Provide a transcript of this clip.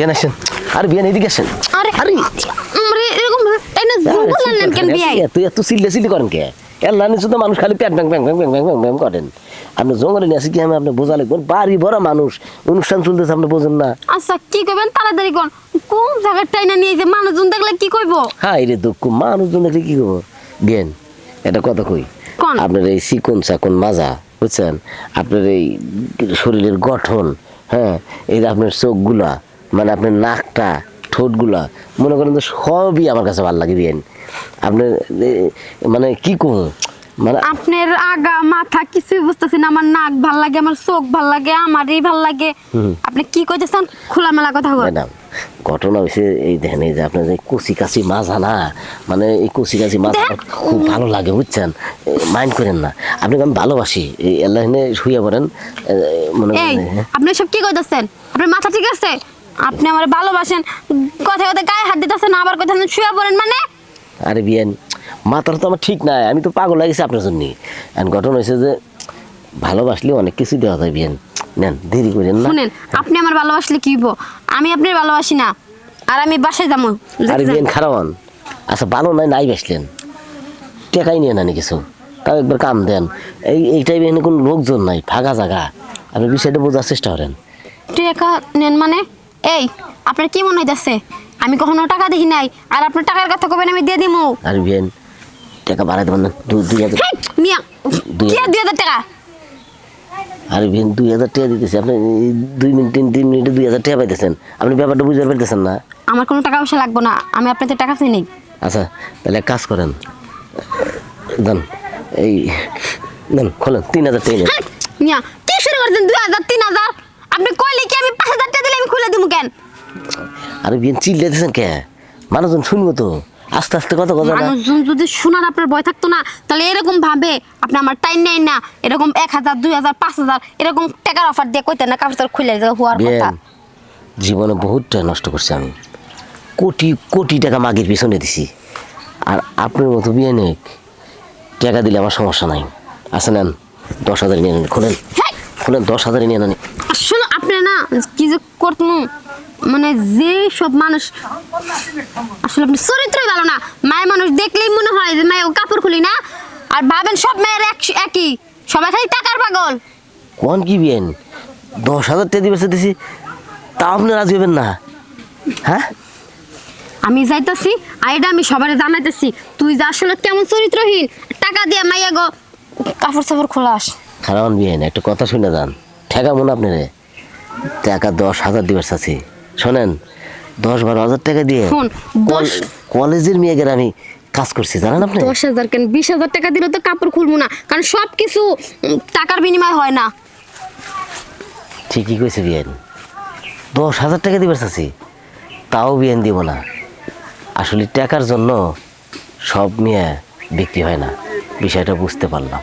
বিয়ান আসেন। আর বিয়ান এদিকে আসেন। আরে আরে। এরকম টাইনা কেন বিয়াই এত এত করেন কে? এল্লা নিচে তো মানুষ খালি ব্যাং ব্যাং ব্যাং ব্যাং ব্যাং ব্যাং করেন। আপনি জঙ্গলে নিয়ে আসি কি আমি আপনি বোঝা লাগবেন বাড়ি ভরা মানুষ। অনুষ্ঠান চলতেছে আপনি বোঝেন না। আচ্ছা কি কইবেন? তাড়াতাড়ি কোন কোন জায়গার টাইনা নিয়ে যে মানুষজন দেখলে কি কইব? হাই রে দুঃখ মানুষজন দেখলে কি করব বিয়েন এটা কথা কই। আপনার এই চিকন চাকন মাজা বুঝছেন? আপনার এই শরীরের গঠন হ্যাঁ? এই আপনার চোখগুলা মানে আপনার নাকটা ঠোঁটগুলা মনে করেন তো সবই আমার কাছে ভালো লাগে বিয়েন আপনার মানে কি করব মানে আপনার আগা মাথা কিছুই বুঝতেছি না আমার নাক ভালো লাগে আমার চোখ ভালো লাগে আমার এই ভালো লাগে। আপনি কি কইতেছেন? খোলামেলা কথা বল ম্যাডাম ঘটনা হয়েছে এই দেখেন এই যে আপনার যে কচি কাচি মাজা না মানে এই কচি কাচি আমার খুব ভালো লাগে বুঝছেন? মাইন্ড করেন না। আপনি আমি ভালোবাসি এই আল্লাহ শুয়ে পড়েন মনে? আপনি সব কি কইতেছেন? আপনার মাথা ঠিক আছে? আপনি আমার ভালোবাসেন কথা কথা গায়ে হাত দিতেছেন আবার কথা শুয়ে পড়েন মানে? আরে বিয়ান মাথার তো আমার ঠিক নাই আমি তো পাগল লাগেছি আপনার জন্য। আর ঘটনা হয়েছে যে ভালোবাসলে অনেক কিছু দেওয়া যায় বিয়ান। নেন দেরি করেন না। শুনেন আপনি আমার ভালোবাসলে কি হইব? আমি আপনার ভালোবাসি না আর আমি বাসায় যাব। আরে বিয়ান খারাপ আচ্ছা ভালো নাই নাই বাসলেন। টেকাই নিয়ে নানি কিছু। তাও একবার কাম দেন। এই এই এখানে কোনো লোকজন নাই ফাঁকা জায়গা। আপনি বিষয়টা বোঝার চেষ্টা করেন। টাকা নেন মানে? এই আপনার কি মনে হইতাছে? আমি কখনো টাকা দেখি নাই আর আপনার টাকার কথা কবেন আমি দিয়ে দিমু? আর বিয়ান টাকা বাড়াই দেবেন না দুই দুই হাজার মিয়া দুই হাজার টাকা? আর বিয়ান দুই হাজার টাকা দিতেছে আপনি দুই মিনিট তিন তিন মিনিটে দুই হাজার টাকা পাইতেছেন। আপনি ব্যাপারটা বুঝতে পারতেছেন না? আমার কোনো টাকা পয়সা লাগবে না আমি আপনাদের টাকা চাই নেই আচ্ছা তাহলে এক কাজ করেন। দেন এই দেন খোলেন তিন হাজার টাকা মিয়া কি শুরু করছেন? দুই হাজার তিন হাজার? আপনি কইলে কি আমি পাঁচ হাজার টাকা দিলে আমি খুলে দিব কেন? আর বিয়ান চিল্লে দিতেছেন কে? মানুষজন শুনব তো। আস্তে আস্তে কথা কথা মানুষজন যদি শোনার আপনার ভয় থাকতো না তাহলে এরকম ভাবে আপনি আমার টাইম নেন না। এরকম এক হাজার দুই হাজার পাঁচ হাজার এরকম টাকার অফার দিয়ে কইতেন না কাপড় খুলে দেওয়া হওয়ার কথা। জীবনে বহুত টাকা নষ্ট করছি আমি। কোটি কোটি টাকা মাগির পিছনে দিছি। আর আপনার মতো বিয়ে নেই টাকা দিলে আমার সমস্যা নাই। নেন দশ হাজার নিয়ে নেন খোলেন। হেই, খোলেন দশ হাজার নিয়ে নেন। আসলে আপনি না কি যে করতেন? মানে যে সব মানুষ আসলে আপনি চরিত্রই ভালো না। মায়ের মানুষ দেখলেই মনে হয় যে মায়ের কাপড় খুলি না। আর ভাবেন সব মেয়ের এক- একই। সবাই খালি টাকার পাগল। কোন কি বিয়েন? দশ হাজার টাকা দিবে দিছি তা আপনি রাজি হবেন না? হ্যাঁ? আমি যাইতাছি আর এটা আমি সবাই জানাইতেছি তুই যে আসলে কেমন চরিত্রহীন? টাকা দিয়ে মাইয়া গো কাপড় চাপড় খোলাস। খারাপ বিয়েন একটা কথা শুনে যান। ঠেকা মনে আপনি রে? টাকা দশ হাজার দিবে চাচ্ছি। শোনেন দশ বারো হাজার টাকা দিয়ে কলেজের মেয়েকে আমি কাজ করছি জানেন আপনি? দশ হাজার কেন? বিশ হাজার টাকা দিলে তো কাপড় খুলবো না কারণ সব কিছু টাকার বিনিময় হয় না। ঠিকই কইছে বিয়েন। দশ হাজার টাকা দিবে চাচ্ছি তাও বিয়েন দিব না। আসলে টাকার জন্য সব মেয়ে বিক্রি হয় না বিষয়টা বুঝতে পারলাম।